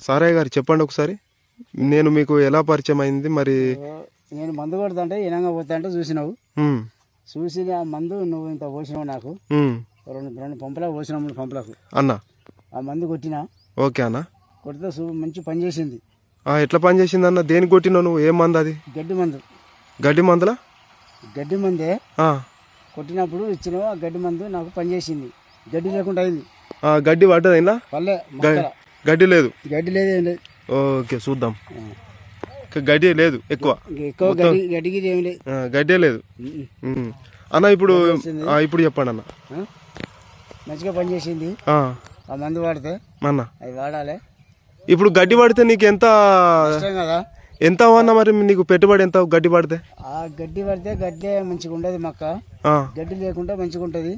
సారయ్య గారు చెప్పండి ఒకసారి. నేను మీకు ఎలా పరిచయం అయింది మరి? నేను మందు కొడుతుంటే ఇనంగా పోతుంటే చూసినావు. చూసి ఆ మందు నువ్వు ఇంత పోసినావు నాకు. రెండు రెండు పంపులకు పోసినావు మూడు పంపులకు. అన్న. ఆ మందు కొట్టినా. ఓకే అన్న. కొడితే మంచి పని చేసింది. ఎట్లా పని చేసింది అన్న? దేనికి కొట్టినావు నువ్వు? ఏం మంది అది? గడ్డి మందు. గడ్డి మందులా? గడ్డి మందే. ఆ, కొట్టినప్పుడు ఇచ్చినావు ఆ గడ్డి మందు నాకు పని చేసింది. గడ్డి లేకుండా అయింది. గడ్డి పడ్డది ఇలా పల్లె. గడ్డి లేదు. గడ్డి లేదు ఏం లేదు. ఓకే చూద్దాం. గడ్డి లేదు ఎక్కువ. గడ్డి ఏం లేదు. గడ్డే లేదు. అన్న ఇప్పుడు ఇప్పుడు చెప్పండి అన్న? మంచిగా పని చేసింది. ఆ, ఆ మందు వాడితే అన్న. అది వాడాలి. ఇప్పుడు గడ్డి పడితే నీకు ఎంత కదా? ఎంత అన్న మరి? నీకు పెట్టుబడి ఎంత గడ్డి పడితే ఆ గడ్డి పడితే గడ్డే మంచిగా ఉండదు మొక్క. గడ్డి లేకుండా మంచిగా ఉంటుంది.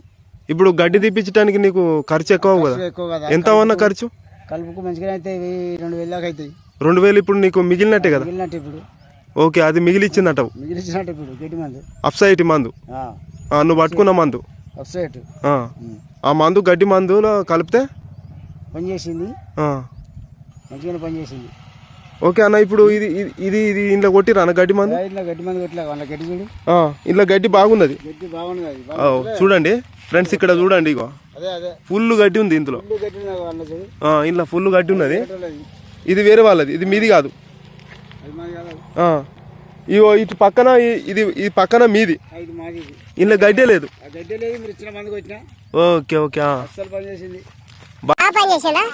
ఇప్పుడు గడ్డి తీపించడానికి నీకు ఖర్చు ఎక్కువ అవ్వు కదా? ఎక్కువ కదా. ఎంత అన్న ఖర్చు? కలుపుకు మంచిగా అయితే రెండు వేలు దాకా అవుతాయి. రెండు వేలు ఇప్పుడు నీకు మిగిలినట్టే కదా? మిగిలినట్టు ఇప్పుడు. ఓకే అది మిగిలిచ్చిందంటావు మిగిలిచ్చినట్టు ఇప్పుడు గడ్డి మందు. అప్సైట్ మందు. ఆ, నువ్వు పట్టుకున్న మందు. అప్సైట్. ఆ, మందు గడ్డి మందులో కలిపితే? పని చేసింది ఆ, మంచిగానే పని చేసింది ఓకే అన్న ఇప్పుడు ఇది ఇది- ఇది ఇది ఇంట్లో కొట్టిరా అన్న? గడ్డి మందు? ఇట్లా గడ్డి మందు కొట్టలే వాళ్ళ గడ్డి చూడు. ఆ, ఇంట్లో గడ్డి బాగున్నది. గడ్డి చూడండి ఫ్రెండ్స్ ఇక్కడ చూడండి ఇగో. అదే అదే. ఫుల్ గడ్డి ఉంది ఇందులో. ఇంట్లో ఫుల్ గడ్డి ఉన్నది. ఇది వేరే వాళ్ళది ఇది మీది కాదు. అది మాది కాదు. ఆ, ఇగో ఇటు పక్కన ఇది ఈ పక్కన మీది. ఇది ఇది ఇంట్లో గడ్డే లేదు. ఓకే ఓకే ఆ. అస్సలు పని చేసింది. ఆ పని చేసిందా?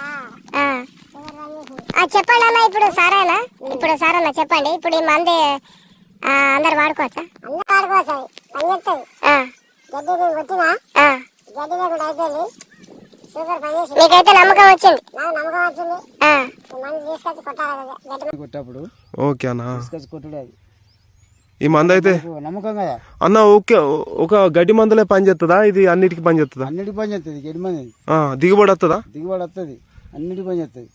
ఆ. ఆ, చెప్పండి అన్న ఇప్పుడు సారేనా? ఇప్పుడు సారన్న చెప్పండి. ఇప్పుడు ఈ మంది అందరు వాడుకోవచ్చా? అందరు వాడుకోవచ్చు. పని చేస్తుంది గడ్డి కొట్టినా? గడ్డి లేకుండా అయిపోయింది సూపర్ పని చేసింది మీకైతే నమ్మకం వచ్చింది. నాకు నమ్మకం వచ్చింది. మంది తీసుకొచ్చి కొట్టాలి గడ్డి కొట్టేప్పుడు ఓకే అన్న. తీసుకొచ్చి కొట్టుడు అది. ఈ మందు అయితే ఓ, నమ్మకం కదా. అన్న ఓకే ఒక గడ్డి మందులే పని చేస్తుందా ఇది అన్నిటికి పని చేస్తుందా అన్నిటికి పని చేస్తుంది గడ్డి మంది. ఆ, దిగుబడి వస్తుందా దిగుబడి వస్తుంది అన్నిటికి పని చేస్తుంది.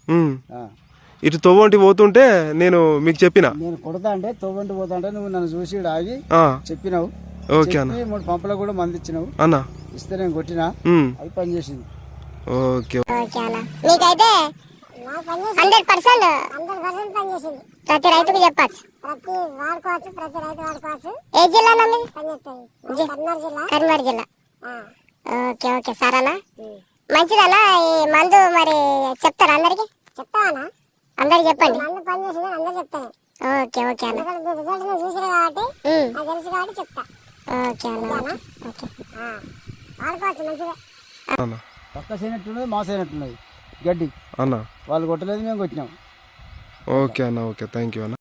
ఇటు తొవ్వంటి పోతుంటే నేను మీకు చెప్పిన. నేను కొడతా అంటే తొవ్వంటి పోతా అంటే నువ్వు నన్ను చూసి ఈడ ఆగి చెప్పినావు. ఓకే అన్న. చెప్పి మూడు పంపలకు కూడా మంది ఇచ్చినావు. అన్న. ఇస్తే నేను కొట్టినా. ఉమ్. అది పని చేసింది. ఓకే. ఓకే అన్న. మీకైతే హండ్రెడ్ పర్సెంట్ హండ్రెడ్ పర్సెంట్ పని చేసింది. ప్రతి రైతుకు చెప్పచ్చు. ప్రతి వాడుకోవచ్చు ప్రతి రైతు వాడుకోవచ్చు. ఏ జిల్లా నమ్మి కరీంనగర్ జిల్లా. కరీంనగర్ జిల్లా. Okay okay. సరేనా మంచిదన్నా ఈ మందు మరి చెప్తారా అందరికి? చెప్తావా అందరికి చెప్పండి. పని అందరు చెప్తాను. ఓకే ఓకే అన్న. రిజల్ట్ చూసిన కాబట్టి తెలుసు కాబట్టి చెప్తా. ఓకే అన్న ఓకే వాడుకోవచ్చు మంచిగా. అన్న. పక్క చేయనట్టున్నది మాస అయినట్టున్నది గడ్డి. అన్న. వాళ్ళు కొట్టలేదు మేము కొట్టినాం. ఓకే అన్న ఓకే. థ్యాంక్ యూ అన్న.